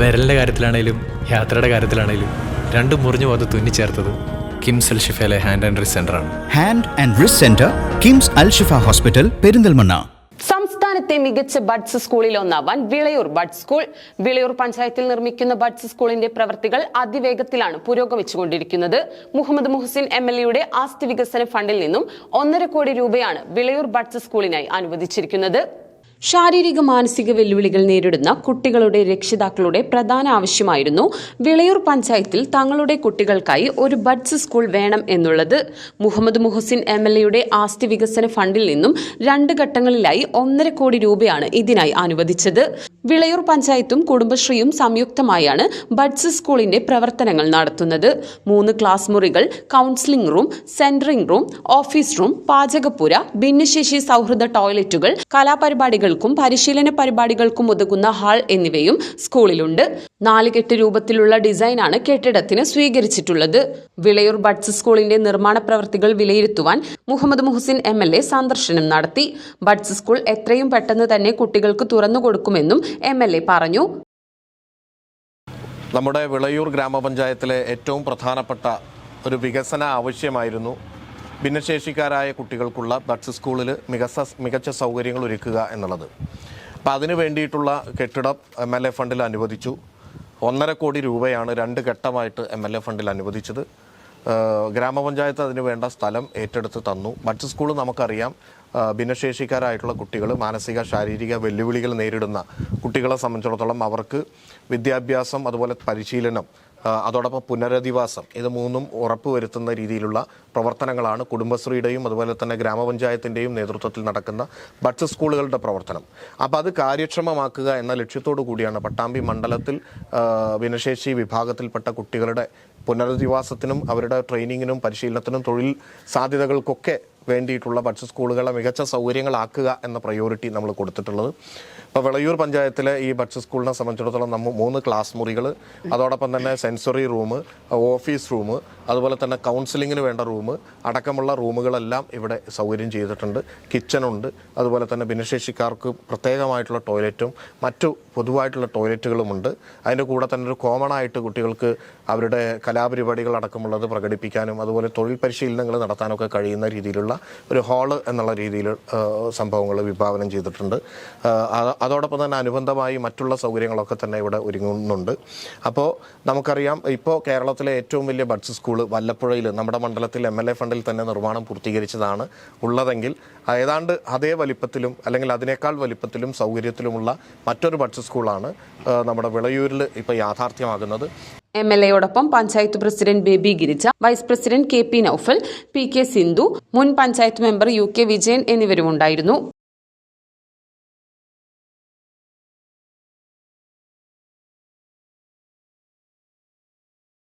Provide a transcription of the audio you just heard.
വിരലിന്റെ കാര്യത്തിലാണേലും യാത്രയുടെ കാര്യത്തിലാണേലും രണ്ടും മുറിഞ്ഞു പോകാതെ തുന്നിച്ചേർത്തത് കിംസ് അൽ ഷിഫയിലെ ഹാൻഡ് ആൻഡ് റിസ് ആണ്. Hand and wrist centre KIMS Al Shifa hospital Perinthalmanna. സംസ്ഥാനത്തെ മികച്ച ബഡ്സ് സ്കൂളിൽ ഒന്നാവാൻ വിളയൂർ ബഡ് സ്കൂൾ. വിളയൂർ പഞ്ചായത്തിൽ നിർമ്മിക്കുന്ന ബഡ്സ് സ്കൂളിന്റെ പ്രവൃത്തികൾ അതിവേഗത്തിലാണ് പുരോഗമിച്ചുകൊണ്ടിരിക്കുന്നത്. മുഹമ്മദ് മുഹസിൻ എം എൽ എയുടെ ആസ്തി വികസന ഫണ്ടിൽ നിന്നും ഒന്നര കോടി രൂപയാണ് വിളയൂർ ബഡ്സ് സ്കൂളിനായി അനുവദിച്ചിരിക്കുന്നത്. ശാരീരിക മാനസിക വെല്ലുവിളികൾ നേരിടുന്ന കുട്ടികളുടെ രക്ഷിതാക്കളുടെ പ്രധാന ആവശ്യമായിരുന്നു വിളയൂർ പഞ്ചായത്തിൽ തങ്ങളുടെ കുട്ടികൾക്കായി ഒരു ബഡ്സ് സ്കൂൾ വേണം എന്നുള്ളത്. മുഹമ്മദ് മുഹസിൻ എം എൽ എയുടെ ആസ്തി വികസന ഫണ്ടിൽ നിന്നും രണ്ട് ഘട്ടങ്ങളിലായി ഒന്നര കോടി രൂപയാണ് ഇതിനായി അനുവദിച്ചത്. വിളയൂർ പഞ്ചായത്തും കുടുംബശ്രീയും സംയുക്തമായാണ് ബഡ്സ് സ്കൂളിന്റെ പ്രവർത്തനങ്ങൾ നടത്തുന്നത്. മൂന്ന് ക്ലാസ് മുറികൾ counselling room centring room office room പാചകപ്പുര ഭിന്നശേഷി സൗഹൃദ ടോയ്ലറ്റുകൾ കലാപരിപാടികൾക്കും പരിശീലന പരിപാടികൾക്കും ഉതകുന്ന ഹാൾ എന്നിവയും സ്കൂളിലുണ്ട്. നാലുകെട്ട് രൂപത്തിലുള്ള ഡിസൈനാണ് കെട്ടിടത്തിന് സ്വീകരിച്ചിട്ടുള്ളത്. വിളയൂർ ബഡ്സ് സ്കൂളിന്റെ നിർമ്മാണ പ്രവൃത്തികൾ വിലയിരുത്തുവാൻ Muhammad Muhsin M L A സന്ദർശനം നടത്തി. ബഡ്സ് സ്കൂൾ എത്രയും പെട്ടെന്ന് തന്നെ കുട്ടികൾക്ക് തുറന്നു കൊടുക്കുമെന്നും എം എൽ എ പറഞ്ഞു. നമ്മുടെ വിളയൂർ ഗ്രാമപഞ്ചായത്തിലെ ഏറ്റവും പ്രധാനപ്പെട്ട ഒരു വികസന ആവശ്യമായിരുന്നു ഭിന്നശേഷിക്കാരായ കുട്ടികൾക്കുള്ള ബഡ്സ് സ്കൂളിൽ മികച്ച മികച്ച സൗകര്യങ്ങൾ ഒരുക്കുക എന്നുള്ളത്. അപ്പോൾ അതിന് വേണ്ടിയിട്ടുള്ള കെട്ടിടം എം എൽ എ ഫണ്ടിൽ അനുവദിച്ചു. ഒന്നര കോടി രൂപയാണ് രണ്ട് ഘട്ടമായിട്ട് എം എൽ എ ഫണ്ടിൽ അനുവദിച്ചത്. ഗ്രാമപഞ്ചായത്ത് അതിന് വേണ്ട സ്ഥലം ഏറ്റെടുത്ത് തന്നു. ബഡ്സ് സ്കൂൾ നമുക്കറിയാം ഭിന്നശേഷിക്കാരായിട്ടുള്ള കുട്ടികൾ മാനസിക ശാരീരിക വെല്ലുവിളികൾ നേരിടുന്ന കുട്ടികളെ സംബന്ധിച്ചിടത്തോളം അവർക്ക് വിദ്യാഭ്യാസം അതുപോലെ പരിശീലനം അതോടൊപ്പം പുനരധിവാസം. ഇത് മൂന്നും ഉറപ്പുവരുത്തുന്ന രീതിയിലുള്ള പ്രവർത്തനങ്ങളാണ് കുടുംബശ്രീയുടെയും അതുപോലെ തന്നെ ഗ്രാമപഞ്ചായത്തിന്റെയും നേതൃത്വത്തിൽ നടക്കുന്ന ബഡ്സ് സ്കൂളുകളുടെ പ്രവർത്തനം. അപ്പോൾ അത് കാര്യക്ഷമമാക്കുക എന്ന ലക്ഷ്യത്തോടു കൂടിയാണ് പട്ടാമ്പി മണ്ഡലത്തിൽ ഭിന്നശേഷി വിഭാഗത്തിൽപ്പെട്ട കുട്ടികളുടെ പുനരധിവാസത്തിനും അവരുടെ ട്രെയിനിങ്ങിനും പരിശീലനത്തിനും തൊഴിൽ സാധ്യതകൾക്കൊക്കെ വേണ്ടിയിട്ടുള്ള ബഡ്സ് സ്കൂളുകളെ മികച്ച സൗകര്യങ്ങളാക്കുക എന്ന പ്രയോറിറ്റി നമ്മൾ കൊടുത്തിട്ടുള്ളത്. ഇപ്പോൾ വിളയൂർ പഞ്ചായത്തിലെ ഈ ബഡ്സ് സ്കൂളിനെ സംബന്ധിച്ചിടത്തോളം നമ്മൾ മൂന്ന് ക്ലാസ് മുറികൾ അതോടൊപ്പം തന്നെ സെൻസറി റൂം ഓഫീസ് റൂം അതുപോലെ തന്നെ കൗൺസിലിങ്ങിന് വേണ്ട റൂം അടക്കമുള്ള റൂമുകളെല്ലാം ഇവിടെ സൗകര്യം ചെയ്തിട്ടുണ്ട്. കിച്ചണുണ്ട് അതുപോലെ തന്നെ ഭിന്നശേഷിക്കാർക്ക് പ്രത്യേകമായിട്ടുള്ള ടോയ്ലറ്റും മറ്റു പൊതുവായിട്ടുള്ള ടോയ്ലറ്റുകളുമുണ്ട് അതിന്റെ കൂടെ തന്നെ ഒരു കോമൺ ആയിട്ട് കുട്ടികൾക്ക് അവരുടെ കലാപരിപാടികൾ അടക്കമുള്ളത് പ്രകടിപ്പിക്കാനും അതുപോലെ തൊഴിൽ പരിശീലനങ്ങൾ നടത്താനൊക്കെ കഴിയുന്ന രീതിയിലുള്ള ഒരു ഹാൾ എന്നുള്ള രീതിയിൽ സംഭവങ്ങൾ വിഭാവനം ചെയ്തിട്ടുണ്ട്. അതോടൊപ്പം തന്നെ അനുബന്ധമായി മറ്റുള്ള സൗകര്യങ്ങളൊക്കെ തന്നെ ഇവിടെ ഒരുങ്ങുന്നുണ്ട്. അപ്പോൾ നമുക്കറിയാം ഇപ്പോൾ കേരളത്തിലെ ഏറ്റവും വലിയ ബഡ്സ് സ്കൂൾ വല്ലപ്പുഴയിൽ നമ്മുടെ മണ്ഡലത്തിൽ എം എൽ എ ഫണ്ടിൽ തന്നെ നിർമ്മാണം പൂർത്തീകരിച്ചതാണ് ഉള്ളതെങ്കിൽ ഏതാണ്ട് അതേ വലിപ്പത്തിലും അല്ലെങ്കിൽ അതിനേക്കാൾ വലിപ്പത്തിലും സൗകര്യത്തിലുമുള്ള മറ്റൊരു ബഡ്സ് സ്കൂളാണ് നമ്മുടെ വിളയൂരിൽ ഇപ്പോൾ യാഥാർത്ഥ്യമാകുന്നത്. M L എയോടൊപ്പം panchayat president Baby Girija vice president K P Noufal P K Sindhu മുൻ panchayat member U K Vijayan എന്നിവരുമുണ്ടായിരുന്നു.